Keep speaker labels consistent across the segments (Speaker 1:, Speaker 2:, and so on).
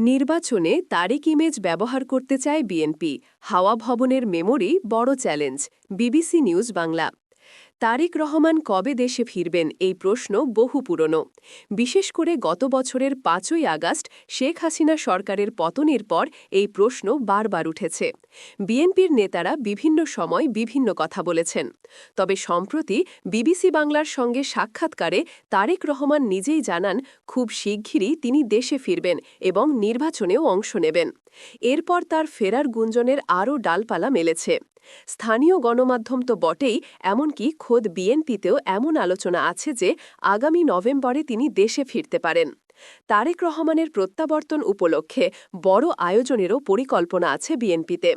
Speaker 1: নির্বাচনে তারিক ইমেজ ব্যবহার করতে চায় বিএনপি। হাওয়া ভবনের মেমোরি বড় challenge. BBC news Bangla. Tarique Rahman কবে দেশে ফিরবেন এই প্রশ্ন বহু পুরনো। বিশেষ করে গত বছরের পাঁচই আগস্ট শেখ হাসিনা সরকারের পতনের পর এই প্রশ্ন বারবার উঠেছে। বিএনপির নেতারা বিভিন্ন সময় বিভিন্ন কথা বলেছেন। তবে সম্প্রতি বিবিসি বাংলার সঙ্গে সাক্ষাৎকারে তারেক রহমান নিজেই জানান, খুব শিগগিরই তিনি দেশে ফিরবেন এবং নির্বাচনেও অংশ নেবেন। এরপর তার ফেরার গুঞ্জনের আরও ডালপালা মেলেছে। স্থানীয় গণমাধ্যম তো বটেই, এমনকি খোদ বিএনপিতেও এমন আলোচনা আছে যে আগামী নভেম্বরে তিনি দেশে ফিরতে পারেন। তারেক রহমানের প্রত্যাবর্তন উপলক্ষে বড় আয়োজনেরও পরিকল্পনা আছে বিএনপিতে।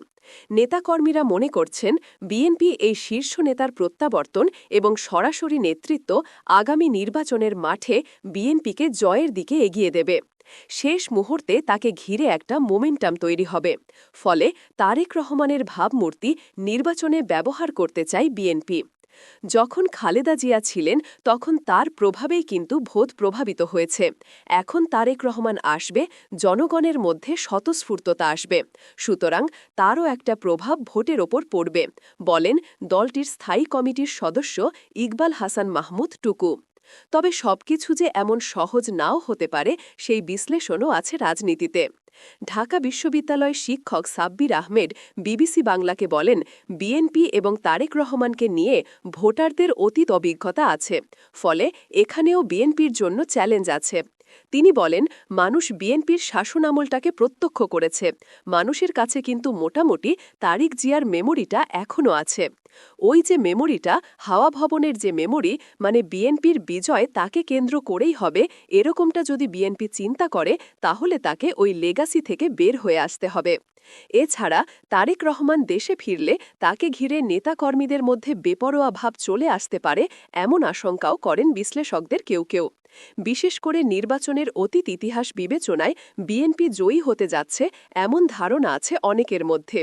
Speaker 1: নেতাকর্মীরা মনে করছেন, বিএনপি এই শীর্ষ নেতার প্রত্যাবর্তন এবং সরাসরি নেতৃত্ব আগামী নির্বাচনের মাঠে বিএনপিকে জয়ের দিকে এগিয়ে দেবে। শেষ মুহূর্তে তাকে ঘিরে একটা মোমেন্টাম তৈরি হবে। ফলে তারেক রহমানের ভাবমূর্তি নির্বাচনে ব্যবহার করতে চায় বিএনপি। যখন খালেদা জিয়া ছিলেন, তখন তার প্রভাবেই কিন্তু ভোট প্রভাবিত হয়েছে। এখন তারেক রহমান আসবে, জনগণের মধ্যে স্বতঃস্ফূর্ততা আসবে। সুতরাং তারও একটা প্রভাব ভোটের ওপর পড়বে, বলেন দলটির স্থায়ী কমিটির সদস্য ইকবাল হাসান মাহমুদ টুকু। তবে সবকিছু যে এমন সহজ নাও হতে পারে সেই বিশ্লেষণও আছে রাজনীতিতে। ঢাকা বিশ্ববিদ্যালয় শিক্ষক সাব্বির আহমেদ বিবিসি বাংলাকে বলেন, বিএনপি এবং তারেক রহমানকে নিয়ে ভোটারদের অতীত অভিজ্ঞতা আছে, ফলে এখানেও বিএনপির জন্য চ্যালেঞ্জ আছে। তিনি বলেন, মানুষ বিএনপির শাসনামলটাকে প্রত্যক্ষ করেছে। মানুষের কাছে কিন্তু মোটামুটি তারিক জিয়ার মেমোরিটা এখনও আছে। ওই যে মেমোরিটা হাওয়া ভবনের যে মেমোরি মানে বিএনপির বিজয় তাকে কেন্দ্র করেই হবে, এরকমটা যদি বিএনপি চিন্তা করে, তাহলে তাকে ওই লেগাসি থেকে বের হয়ে আসতে হবে। এছাড়া তারেক রহমান দেশে ফিরলে তাকে ঘিরে নেতাকর্মীদের মধ্যে বেপরোয়া ভাব চলে আসতে পারে, এমন আশঙ্কাও করেন বিশ্লেষকদের কেউ কেউ। বিশেষ করে নির্বাচনের অতীত ইতিহাস বিবেচনায় বিএনপি জয়ী হতে যাচ্ছে, এমন ধারণা আছে অনেকের মধ্যে।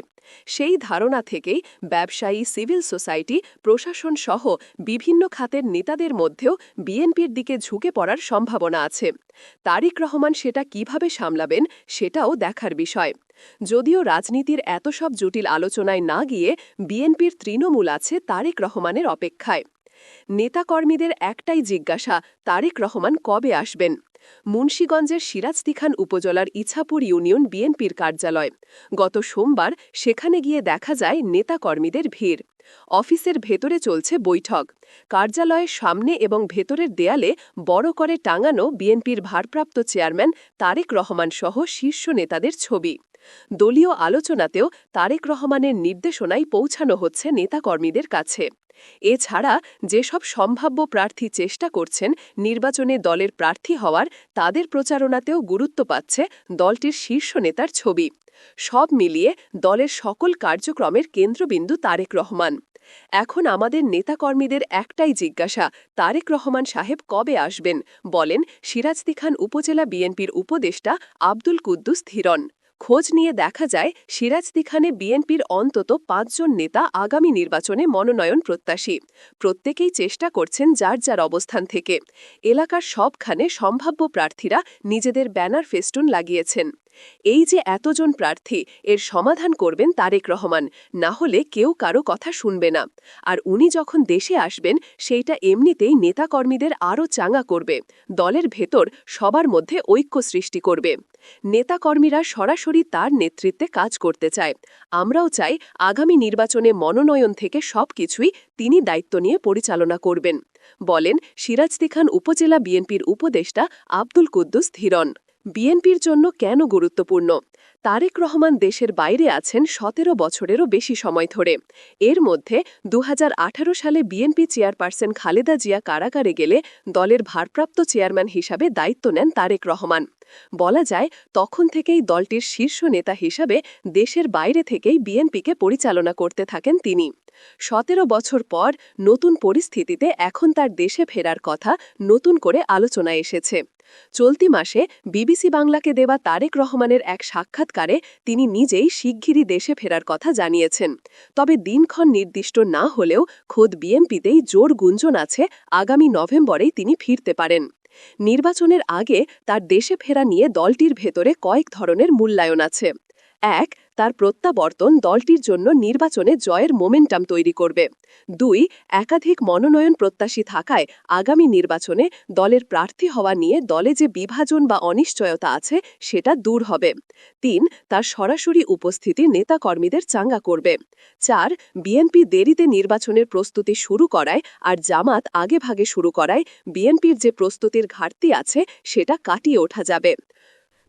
Speaker 1: সেই ধারণা থেকেই ব্যবসায়ী, সিভিল সোসাইটি, প্রশাসন সহ বিভিন্ন খাতের নেতাদের মধ্যেও বিএনপির দিকে ঝুঁকে পড়ার সম্ভাবনা আছে। তারিক রহমান সেটা কীভাবে সামলাবেন সেটাও দেখার বিষয়। যদিও রাজনীতির এত সব জটিল আলোচনায় না গিয়ে বিএনপির তৃণমূল আছে তারেক রহমানের অপেক্ষায়। নেতাকর্মীদের একটাই জিজ্ঞাসা, তারেক রহমান কবে আসবেন? মুন্সীগঞ্জের সিরাজদিখান উপজেলার ইছাপুর ইউনিয়ন বিএনপির কার্যালয়। গত সোমবার সেখানে গিয়ে দেখা যায় নেতাকর্মীদের ভিড়। অফিসের ভেতরে চলছে বৈঠক। কার্যালয়ের সামনে এবং ভেতরের দেয়ালে বড় করে টাঙানো বিএনপির ভারপ্রাপ্ত চেয়ারম্যান তারেক রহমান সহ শীর্ষ নেতাদের ছবি। দলীয় আলোচনাতেও তারেক রহমানের নির্দেশনায় পৌঁছানো হচ্ছে নেতাকর্মীদের কাছে। এছাড়া যেসব সম্ভাব্য প্রার্থী চেষ্টা করছেন নির্বাচনে দলের প্রার্থী হওয়ার, তাদের প্রচারণাতেও গুরুত্ব পাচ্ছে দলটির শীর্ষ নেতার ছবি। সব মিলিয়ে দলের সকল কার্যক্রমের কেন্দ্রবিন্দু তারেক রহমান। এখন আমাদের নেতাকর্মীদের একটাই জিজ্ঞাসা, তারেক রহমান সাহেব কবে আসবেন? বলেন সিরাজদিখান উপজেলা বিএনপির উপদেষ্টা আব্দুল কুদ্দুস ধীরন। খোঁজ নিয়ে দেখা যায় সিরাজদিখানে বিএনপির অন্তত পাঁচজন নেতা আগামী নির্বাচনে মনোনয়ন প্রত্যাশী। প্রত্যেকেই চেষ্টা করছেন যার যার অবস্থান থেকে। এলাকার সবখানে সম্ভাব্য প্রার্থীরা নিজেদের ব্যানার ফেস্টুন লাগিয়েছেন। এই যে এতজন প্রার্থী, এর সমাধান করবেন তারেক রহমান, না হলে কেউ কারও কথা শুনবে না। আর উনি যখন দেশে আসবেন, সেইটা এমনিতেই নেতাকর্মীদের আরও চাঙা করবে। দলের ভেতর সবার মধ্যে ঐক্য সৃষ্টি করবে। নেতাকর্মীরা সরাসরি তার নেতৃত্বে কাজ করতে চায়। আমরাও চাই আগামী নির্বাচনে মনোনয়ন থেকে সব কিছুই তিনি দায়িত্ব নিয়ে পরিচালনা করবেন। বলেন সিরাজদি খান উপজেলা বিএনপির উপদেষ্টা আব্দুল কুদ্দুস ধীরন। বিএনপির জন্য কেন গুরুত্বপূর্ণ? তারেক রহমান দেশের বাইরে আছেন সতেরো বছরেরও বেশি সময় ধরে। এর মধ্যে দু হাজার আঠারো সালে বিএনপি চেয়ারপারসন খালেদা জিয়া কারাগারে গেলে দলের ভারপ্রাপ্ত চেয়ারম্যান হিসাবে দায়িত্ব নেন তারেক রহমান। বলা যায়, তখন থেকেই দলটির শীর্ষ নেতা হিসাবে দেশের বাইরে থেকেই বিএনপিকে পরিচালনা করতে থাকেন তিনি। সতেরো বছর পর নতুন পরিস্থিতিতে এখন তার দেশে ফেরার কথা নতুন করে আলোচনা এসেছে। চলতি মাসে বিবিসি বাংলাকে দেওয়া তারেক রহমানের এক সাক্ষাৎকারে তিনি নিজেই শিগগিরই দেশে ফেরার কথা জানিয়েছেন। তবে দিনক্ষণ নির্দিষ্ট না হলেও খোদ বিএমপিতেই জোর গুঞ্জন আছে, আগামী নভেম্বরেই তিনি ফিরতে পারেন। নির্বাচনের আগে তার দেশে ফেরা নিয়ে দলটির ভেতরে কয়েক ধরনের মূল্যায়ন আছে। এক, তার প্রত্যাবর্তন দলটির জন্য নির্বাচনে জয়ের মোমেন্টাম তৈরি করবে। দুই, একাধিক মনোনয়ন প্রত্যাশী থাকায় আগামী নির্বাচনে দলের প্রার্থী হওয়া নিয়ে দলে যে বিভাজন বা অনিশ্চয়তা আছে, সেটা দূর হবে। তিন, তার সরাসরি উপস্থিতি নেতাকর্মীদের চাঙ্গা করবে। চার, বিএনপি দেরিতে নির্বাচনের প্রস্তুতি শুরু করায় আর জামাত আগে ভাগে শুরু করায় বিএনপির যে প্রস্তুতির ঘাটতি আছে, সেটা কাটিয়ে ওঠা যাবে।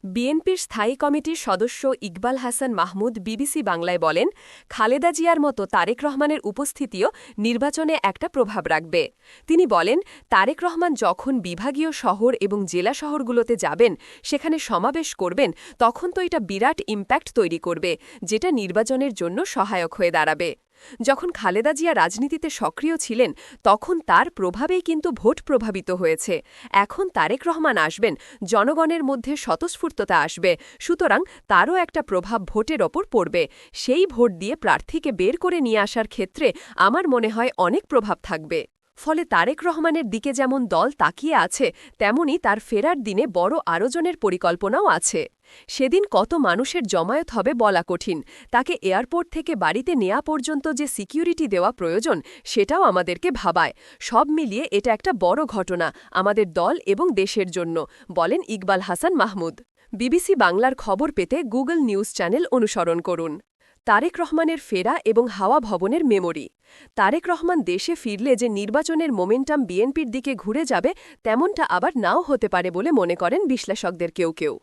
Speaker 1: বিএনপির স্থায়ী কমিটির সদস্য ইকবাল হাসান মাহমুদ বিবিসি বাংলায় বলেন, খালেদা জিয়ার মতো তারেক রহমানের উপস্থিতিও নির্বাচনে একটা প্রভাব রাখবে। তিনি বলেন, তারেক রহমান যখন বিভাগীয় শহর এবং জেলা শহরগুলোতে যাবেন, সেখানে সমাবেশ করবেন, তখন তো এটা বিরাট ইম্প্যাক্ট তৈরি করবে, যেটা নির্বাচনের জন্য সহায়ক হয়ে দাঁড়াবে। যখন খালেদা জিয়া রাজনীতিতে সক্রিয় ছিলেন, তখন তার প্রভাবেই কিন্তু ভোট প্রভাবিত হয়েছে। এখন তারেক রহমান আসবেন, জনগণের মধ্যে স্বতঃস্ফূর্ততা আসবে, সুতরাং তারও একটা প্রভাব ভোটের ওপর পড়বে। সেই ভোট দিয়ে প্রার্থীকে বের করে নিয়ে আসার ক্ষেত্রে আমার মনে হয় অনেক প্রভাব থাকবে। ফলে তারেক রহমানের দিকে যেমন দল তাকিয়ে আছে, তেমনি তার ফেরার দিনে বড় আয়োজনের পরিকল্পনাও আছে। সেদিন কত মানুষের জমায়েত হবে বলা কঠিন। তাকে এয়ারপোর্ট থেকে বাড়িতে নেয়া পর্যন্ত যে সিকিউরিটি দেওয়া প্রয়োজন, সেটাও আমাদেরকে ভাবায়। সব মিলিয়ে এটা একটা বড় ঘটনা, আমাদের দল এবং দেশের জন্য, বলেন ইকবাল হাসান মাহমুদ। বিবিসি বাংলার খবর পেতে গুগল নিউজ চ্যানেল অনুসরণ করুন। তারেক রহমানের ফেরা এবং হাওয়া ভবনের মেমোরি। তারেক রহমান দেশে ফিরলে যে নির্বাচনের মোমেন্টাম বিএনপির দিকে ঘুরে যাবে, তেমনটা আবার নাও হতে পারে বলে মনে করেন বিশ্লেষকদের কেউ কেউ।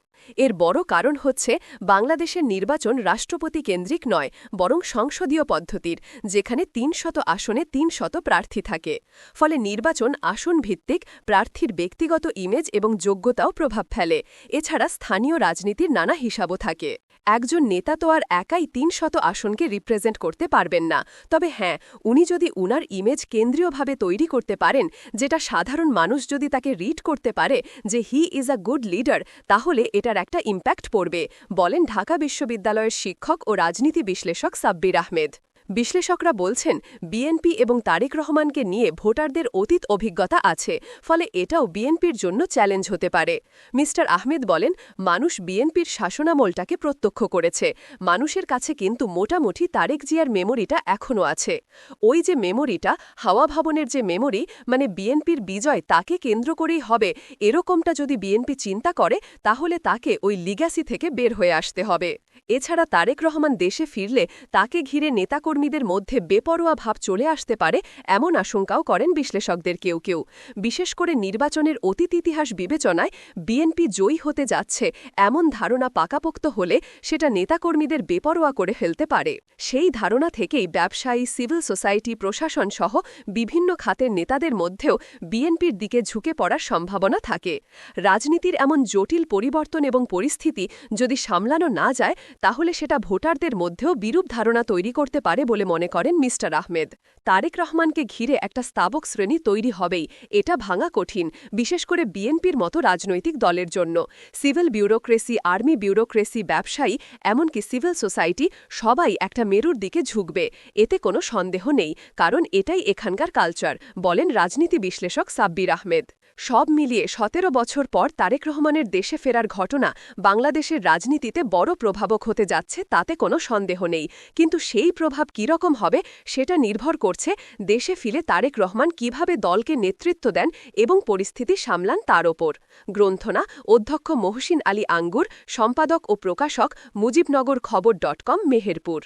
Speaker 1: এর বড় কারণ হচ্ছে বাংলাদেশের নির্বাচন রাষ্ট্রপতি কেন্দ্রিক নয়, বরং সংসদীয় পদ্ধতির, যেখানে তিন শত আসনে তিন শত প্রার্থী থাকে। ফলে নির্বাচন আসন ভিত্তিক প্রার্থীর ব্যক্তিগত ইমেজ এবং যোগ্যতাও প্রভাব ফেলে। এছাড়া স্থানীয় রাজনীতির নানা হিসাবও থাকে। একজন নেতা তো আর একাই তিন শত আসনকে রিপ্রেজেন্ট করতে পারবেন না। তবে হ্যাঁ উনি যদি উনার ইমেজ কেন্দ্রীয়ভাবে তৈরি করতে পারেন, যেটা সাধারণ মানুষ যদি তাকে রিড করতে পারে যে he is a good leader তাহলে এটার একটা ইম্প্যাক্ট পড়বে বলেন ঢাকা বিশ্ববিদ্যালয়ের শিক্ষক ও রাজনীতি বিশ্লেষক সাব্বির আহমেদ। বিশ্লেষকরা বলছেন, বিএনপি এবং তারেক রহমানকে নিয়ে ভোটারদের অতীত অভিজ্ঞতা আছে, ফলে এটাও বিএনপির জন্য চ্যালেঞ্জ হতে পারে। মিস্টার আহমেদ বলেন, মানুষ বিএনপির শাসনামলটাকে প্রত্যক্ষ করেছে। মানুষের কাছে কিন্তু মোটামুটি তারেক জিয়ার মেমোরিটা এখনও আছে। ওই যে মেমোরিটা, হাওয়া ভবনের যে মেমোরি মানে বিএনপির বিজয় তাকে কেন্দ্র করেই হবে, এরকমটা যদি বিএনপি চিন্তা করে, তাহলে তাকে ওই লিগ্যাসি থেকে বের হয়ে আসতে হবে। এছাড়া তারেক রহমান দেশে ফিরলে তাকে ঘিরে নেতাকর্মীদের মধ্যে বেপরোয়া ভাব চলে আসতে পারে এমন আশঙ্কাও করেন বিশ্লেষকদের কেউ কেউ। বিশেষ করে নির্বাচনের অতীত ইতিহাস বিবেচনায় বিএনপি জয়ী হতে যাচ্ছে এমন ধারণা পাকাপোক্ত হলে সেটা নেতাকর্মীদের বেপরোয়া করে ফেলতে পারে। সেই ধারণা থেকেই ব্যবসায়ী, সিভিল সোসাইটি, প্রশাসন সহ বিভিন্ন খাতের নেতাদের মধ্যেও বিএনপির দিকে ঝুঁকে পড়ার সম্ভাবনা থাকে। রাজনীতির এমন জটিল পরিবর্তন এবং পরিস্থিতি যদি সামলানো না যায় তাহলে সেটা ভোটারদের মধ্যেও বিরূপ ধারণা তৈরি করতে পারে বলে মনে করেন মিস্টার আহমেদ। তারেক রহমানকে ঘিরে একটা স্তাবক শ্রেণি তৈরি হবেই, এটা ভাঙা কঠিন, বিশেষ করে বিএনপির মতো রাজনৈতিক দলের জন্য। সিভিল বিউরোক্রেসি, আর্মি বিউরোক্রেসি ব্যবসায়ী, এমনকি সিভিল সোসাইটি সবাই একটা মেরুর দিকে ঝুঁকবে, এতে কোনো সন্দেহ নেই, কারণ এটাই এখানকার কালচার, বলেন রাজনীতি বিশ্লেষক সাব্বির আহমেদ। সব মিলিয়ে সতেরো বছর পর তারেক রহমানের দেশে ফেরার ঘটনা বাংলাদেশের রাজনীতিতে বড় প্রভাবক হতে যাচ্ছে তাতে কোনো সন্দেহ নেই। কিন্তু সেই প্রভাব কীরকম হবে সেটা নির্ভর করছে দেশে ফিরে তারেক রহমান কীভাবে দলকে নেতৃত্ব দেন এবং পরিস্থিতি সামলান তার ওপর। গ্রন্থনা, অধ্যক্ষ মহসিন আলী আঙ্গুর, সম্পাদক ও প্রকাশক মুজিবনগর খবর ডট কম, মেহেরপুর।